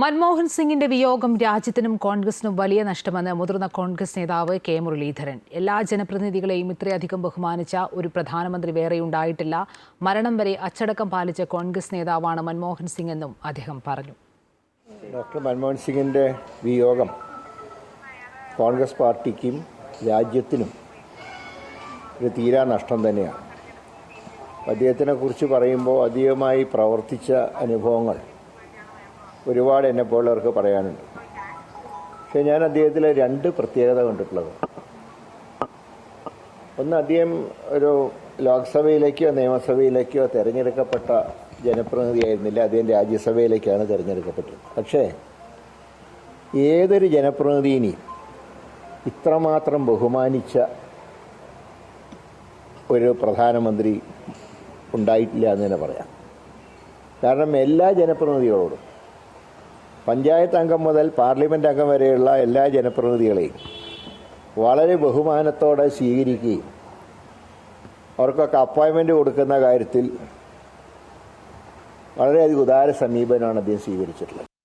മൻമോഹൻ സിംഗിന്റെ വിയോഗം രാജ്യത്തിനും കോൺഗ്രസിനും വലിയ നഷ്ടമെന്ന് മുതിർന്ന കോൺഗ്രസ് നേതാവ് കെ മുരളീധരൻ. എല്ലാ ജനപ്രതിനിധികളെയും ഇത്രയധികം ബഹുമാനിച്ച ഒരു പ്രധാനമന്ത്രി വേറെ ഉണ്ടായിട്ടില്ല. മരണം വരെ അച്ചടക്കം പാലിച്ച കോൺഗ്രസ് നേതാവാണ് മൻമോഹൻ സിംഗ് എന്നും അദ്ദേഹം പറഞ്ഞു. ഡോക്ടർ മൻമോഹൻ സിംഗിന്റെ വിയോഗം കോൺഗ്രസ് പാർട്ടിക്കും രാജ്യത്തിനും ഒരു തീരാ നഷ്ടം തന്നെയാണ്. അദ്ദേഹത്തിനെ കുറിച്ച് പറയുമ്പോൾ അധികമായി പ്രവർത്തിച്ച അനുഭവങ്ങൾ ഒരുപാട് എന്നെ പോലുള്ളവർക്ക് പറയാനുണ്ട്. പക്ഷെ ഞാൻ അദ്ദേഹത്തിലെ രണ്ട് പ്രത്യേകത കണ്ടിട്ടുള്ളത്. ഒന്ന് അദ്ദേഹം ഒരു ലോക്സഭയിലേക്കോ നിയമസഭയിലേക്കോ തിരഞ്ഞെടുക്കപ്പെട്ട ജനപ്രതിനിധിയായിരുന്നില്ല. അദ്ദേഹം രാജ്യസഭയിലേക്കാണ് തിരഞ്ഞെടുക്കപ്പെട്ടത്. പക്ഷേ ഏതൊരു ജനപ്രതിനിധിനെയും ഇത്രമാത്രം ബഹുമാനിച്ച ഒരു പ്രധാനമന്ത്രി ഉണ്ടായിട്ടില്ല എന്ന് തന്നെ പറയാം. കാരണം എല്ലാ ജനപ്രതിനിധികളോടും പഞ്ചായത്ത് അംഗം മുതൽ പാർലമെന്റ് അംഗം വരെയുള്ള എല്ലാ ജനപ്രതിനിധികളെയും വളരെ ബഹുമാനത്തോടെ സ്വീകരിക്കുകയും അവർക്കൊക്കെ അപ്പോയിൻമെന്റ് കൊടുക്കുന്ന കാര്യത്തിൽ വളരെയധികം ഉദാര സമീപനമാണ് അദ്ദേഹം സ്വീകരിച്ചിട്ടുള്ളത്.